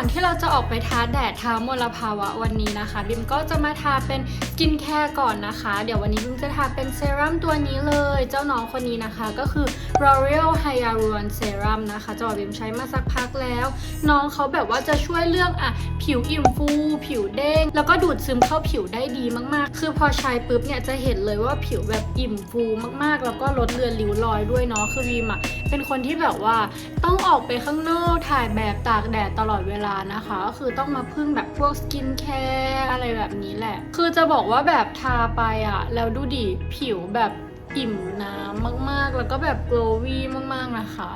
อนที่เราจะออกไปทาแดดทามลภาวะวันนี้นะคะ บิมก็จะมาทาเป็นสกินแคร์ก่อนนะคะ เดี๋ยววันนี้บิมจะทาเป็นเซรั่มตัวนี้เลย เจ้าน้องคนนี้นะคะ ก็คือ L'Oreal Hyaluron Serum นะคะจะบอกบิมใช้มาสักพักแล้ว น้องเขาแบบว่าจะช่วยเรื่องอะผิวอิ่มฟู ผิวเด้ง แล้วก็ดูดซึมเข้าผิวได้ดีมากๆ คือพอใช้ปุ๊บเนี่ยจะเห็นเลยว่าผิวแบบอิ่มฟูมากๆ แล้วก็ลดเลือนริ้วรอยด้วยเนาะคือบิมอะเป็นคนที่แบบว่าต้องออกไปข้างนอกถ่ายแบบตากแดดตลอดเวลานะคะก็คือต้องมาพึ่งแบบพวกสกินแคร์อะไรแบบนี้แหละ คือจะบอกว่าแบบทาไปอะแล้วดูดิผิวแบบอิ่มน้ำมากๆ แล้วก็แบบโกลวี่มาก ๆ นะคะ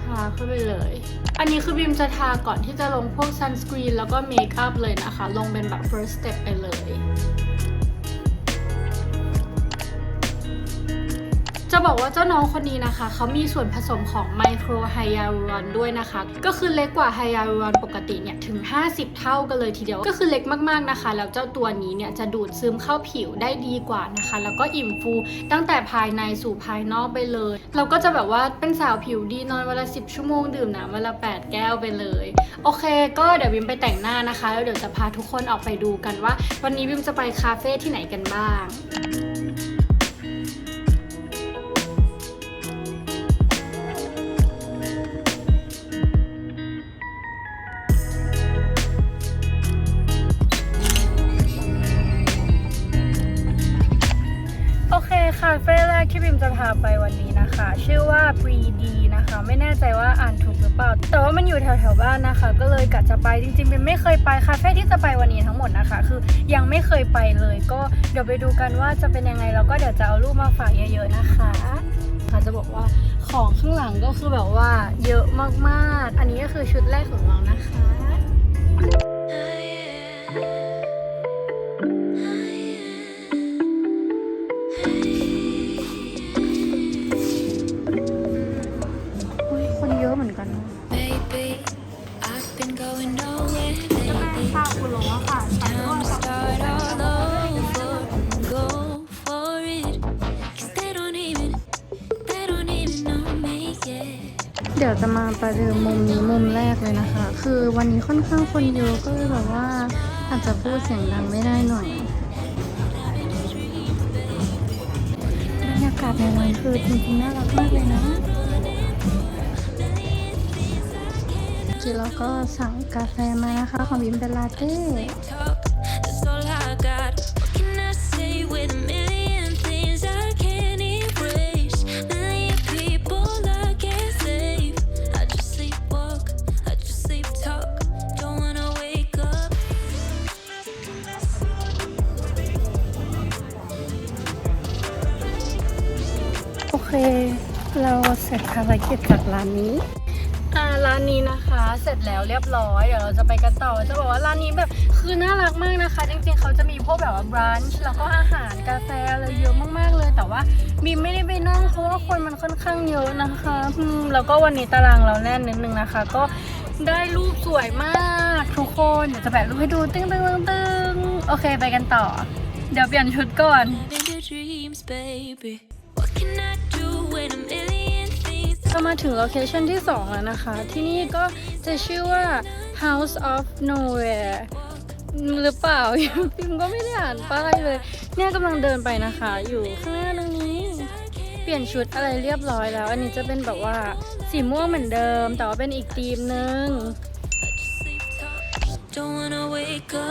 ทาเข้าไปเลย อันนี้คือบิมจะทาก่อนที่จะลงพวกซันสกรีนแล้วก็เมคอัพเลยนะคะ ลงเป็นแบบ first step ไปเลย จะบอกว่าเจ้าน้องคนนี้นะคะ เขามีส่วนผสมของไมโครไฮยาลูรอนด้วยนะคะ ก็คือเล็กกว่าไฮยาลูรอนปกติเนี่ยถึง 50 เท่ากันเลยทีเดียว ก็คือเล็กมากๆนะคะ แล้วเจ้าตัวนี้เนี่ยจะดูดซึมเข้าผิวได้ดีกว่านะคะ แล้วก็อิ่มฟูตั้งแต่ภายในสู่ภายนอกไปเลย เราก็จะแบบว่าเป็นสาวผิวดีนอนวันละ 10 ชั่วโมงดื่มน้ำวันละ 8 แก้วไปเลย โอเค ก็เดี๋ยวบิมไปแต่งหน้านะคะ แล้วเดี๋ยวจะพาทุกคนออกไปดูกันว่า วันนี้บิมจะไปคาเฟ่ที่ไหนกันบ้าง จะพาไปวันนี้นะคะ ชื่อว่า b r e d นะคะ ไม่แน่ใจว่าอ่านถูกหรือเปล่า แต่ว่ามันอยู่แถวๆบ้านนะคะ ก็เลยกะจะไปจริงๆบิมไม่เคยไปคาเฟ่ที่จะไปวันนี้ทั้งหมดนะคะ คือยังไม่เคยไปเลย ก็เดี๋ยวไปดูกันว่าจะเป็นยังไงแล้วก็เดี๋ยวจะเอารูปมาฝากเยอะๆนะคะค่ะจะบอกว่าของข้างหลังก็คือแบบว่าเยอะมากๆ อันนี้ก็คือชุดแรกของเรานะคะ เดี๋ยวจะมาประเดิมมุมนี้มุมแรกเลยนะคะ คือวันนี้ค่อนข้างคนเยอะก็เลยแบบว่าอาจจะพูดเสียงดังไม่ได้หน่อยบรรยากาศในร้านคือจริงๆน่ารักมากเลยนะเมื่อกี้เราก็สั่งกาแฟมานะคะ ของบิมเป็นลาเต้ารกิจจากร้านนี้อ่าร้านนี้นะคะ เสร็จแล้วเรียบร้อยเดี๋ยวเราจะไปกันต่อจะบอกว่าร้านนี้แบบคือน่ารักมากนะคะ จริงๆเขาจะมีพวกแบบว่าบรันช์แล้วก็อาหารกาแฟอะไรเยอะมากๆเลย แต่ว่าบีมไม่ได้ไปนั่งเพราะว่าคนมันค่อนข้างเยอะนะคะอืมแล้วก็วันนี้ตารางเราแน่นนิดนึงนะคะ ก็ได้รูปสวยมากทุกคนเดี๋ยวจะแปะรูปให้ดูตึ้งตึ้งตึ้งตึ้งโอเคไปกันต่อ เดี๋ยวเปลี่ยนชุดก่อน In your dreams, baby. What can I เรามาถึงโลเคชันที่ 2 แล้วนะคะ ที่นี่ก็จะชื่อว่า House of Nowhere หรือเปล่า พิมก็ไม่ได้อ่านป้ายเลย เนี่ยกำลังเดินไปนะคะ อยู่ข้างหน้าตรงนี้ เปลี่ยนชุดอะไรเรียบร้อยแล้ว อันนี้จะเป็นแบบว่าสีม่วงเหมือนเดิม แต่ว่าเป็นอีกธีมนึง Don't wanna wake up.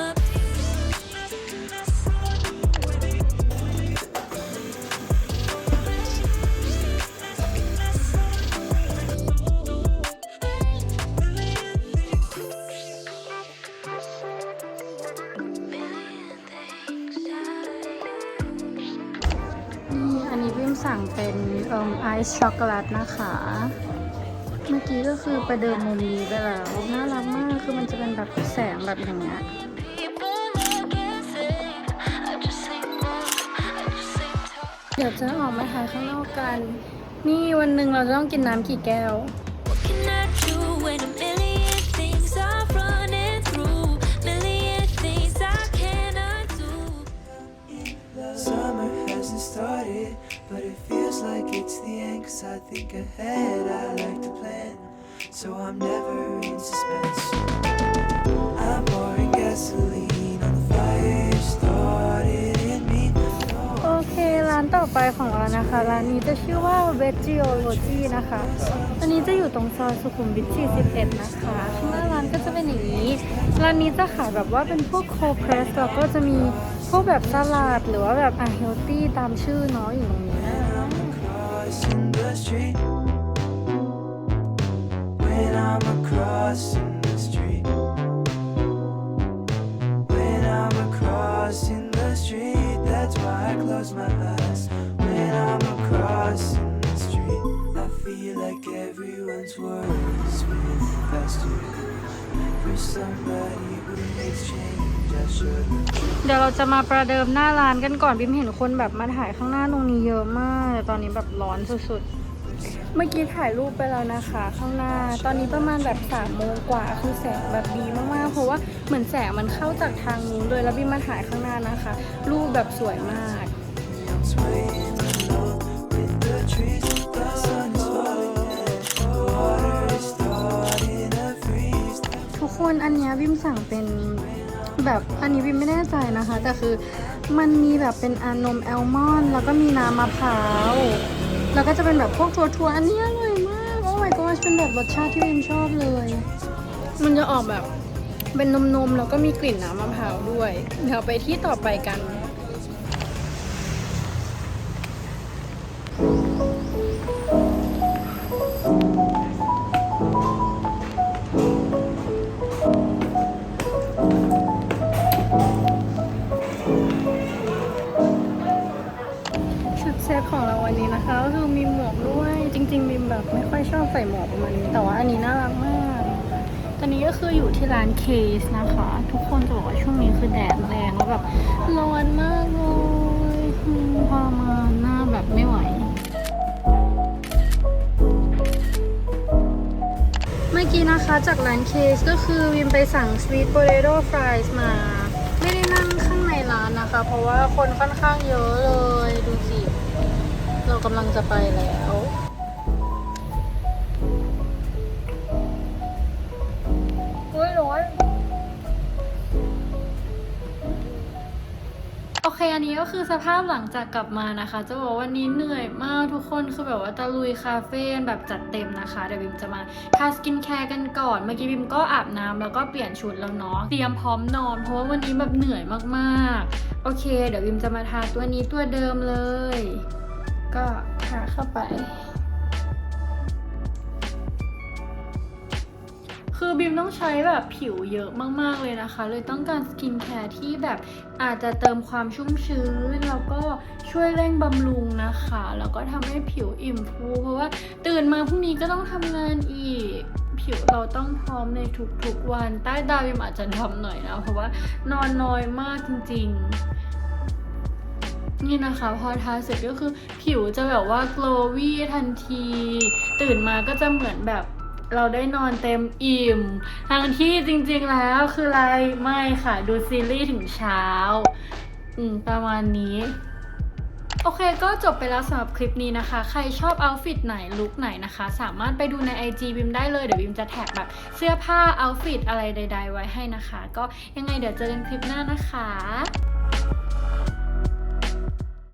สั่งเป็นไอซ์ช็อกโกแลตนะคะ เมื่อกี้ก็คือประเดิมมุมนี้ไปแล้วน่ารักมากคือมันจะเป็นแบบแสงแบบอย่างเงี้ยเดี๋ยวจะออกมาถ่ายข้างนอกกัน นี่วันหนึ่งเราจะต้องกินน้ำกี่แก้ว feels like it's the end, cause I think ahead, I like to plan, so I'm never in suspense. I'm pouring gasoline on the fire started โอเคร้านต่อไปของเรานะคะ ร้านนี้จะชื่อว่าเวจิโอโลจีนะคะ อันนี้จะอยู่ตรงซอยสุขุมวิท 41 นะคะ ข้างหน้าร้านก็จะเป็นอย่างนี้ ร้านนี้จะขายแบบว่าเป็นพวกโคเพรสแล้วก็จะมีพวกแบบสลัดหรือว่าแบบอะเฮลตี้ตามชื่อเนาะอยู่ตรงนี้ the street. When I'm across in the street. When I'm across in the street, that's why I close my eyes. When I'm across in the street, I feel like everyone's words spin faster. For somebody who makes change, I should. เดี๋ยวเราจะมาประเดิมหน้าร้านกันก่อนบิมเห็นคนแบบมาถ่ายข้างหน้าตรงนี้เยอะมากแต่ตอนนี้แบบร้อนสุดๆ เมื่อกี้ถ่ายรูปไปแล้วนะคะ ข้างหน้า ตอนนี้ประมาณแบบสามโมงกว่าคือแสงแบบดีมากๆ เพราะว่าเหมือนแสงมันเข้าจากทางนู้นเลยแล้วบิมมาถ่ายข้างหน้านะคะ รูปแบบสวยมาก ทุกคนอันเนี้ยบิมสั่งเป็นแบบอันนี้บิมไม่แน่ใจนะคะ แต่คือมันมีแบบเป็นอานมแอลมอนด์แล้วก็มีน้ำมะพร้าว แล้วก็จะเป็นแบบพวกทัวทัวๆอันนี้อร่อยมาก โอ้ my gosh เป็นแบบรสชาติที่บิมชอบเลย มันจะออกแบบเป็นนมนมแล้วก็มีกลิ่นน้ำมะพร้าวด้วย เดี๋ยวไปที่ต่อไปกัน ตของเราวันนี้นะคะก็คือมีหมวกด้วยจริงๆบิมแบบไม่ค่อยชอบใส่หมวกประมาณนี้แต่ว่าอันนี้น่ารักมาก ตอนนี้ก็คืออยู่ที่ร้านเคสนะคะ ทุกคนจะบอกว่าช่วงนี้คือแดดแรงแล้วแบบร้อนมากเลยพอมาหน้าแบบไม่ไหวเมื่อกี้นะคะจากร้านเคสก็คือวิมไปสั่ง Sweet Potato Fries มา คะเพราะว่าคนค่อนข้างเยอะเลย ดูสิ เรากำลังจะไปแล้ว นี้ก็คือสภาพหลังจากกลับมานะคะ จะบอกว่าวันนี้เหนื่อยมากทุกคนคือแบบว่าตะลุยคาเฟ่แบบจัดเต็มนะคะ เดี๋ยวบิมจะมาทาสกินแคร์กันก่อน เมื่อกี้บิมก็อาบน้ำแล้วก็เปลี่ยนชุดแล้วเนาะเตรียมพร้อมนอน เพราะว่าวันนี้แบบเหนื่อยมากๆ โอเค เดี๋ยวบิมจะมาทาตัวนี้ตัวเดิมเลย ก็ทาเข้าไป คือบิมต้องใช้แบบผิวเยอะมากๆเลยนะคะ เลยต้องการสกินแคร์ที่แบบอาจจะเติมความชุ่มชื้น แล้วก็ช่วยเร่งบำรุงนะคะ แล้วก็ทำให้ผิวอิ่มฟู เพราะว่าตื่นมาพรุ่งนี้ก็ต้องทำงานอีกผิวเราต้องพร้อมในทุกๆวัน ใต้ดาวบิมอาจจะทำหน่อยนะเพราะว่านอนน้อยมากจริง ๆ นี่นะคะพอทาเสร็จก็คือผิวจะแบบว่า glowy ทันที ตื่นมาก็จะเหมือนแบบ เราได้นอนเต็มอิ่มทางที่จริงๆแล้วคืออะไรไม่ค่ะ ดูซีรีส์ถึงเช้า อืม ประมาณนี้โอเค ก็จบไปแล้วสำหรับคลิปนี้นะคะ ใครชอบเอาฟิตไหนลุคไหนนะคะ สามารถไปดูใน IG บิมได้เลย เดี๋ยวบิมจะแท็กแบบเสื้อผ้าเอาฟิตอะไรใด ๆ ไว้ให้นะคะ ก็ยังไงเดี๋ยวเจอกันคลิปหน้านะคะ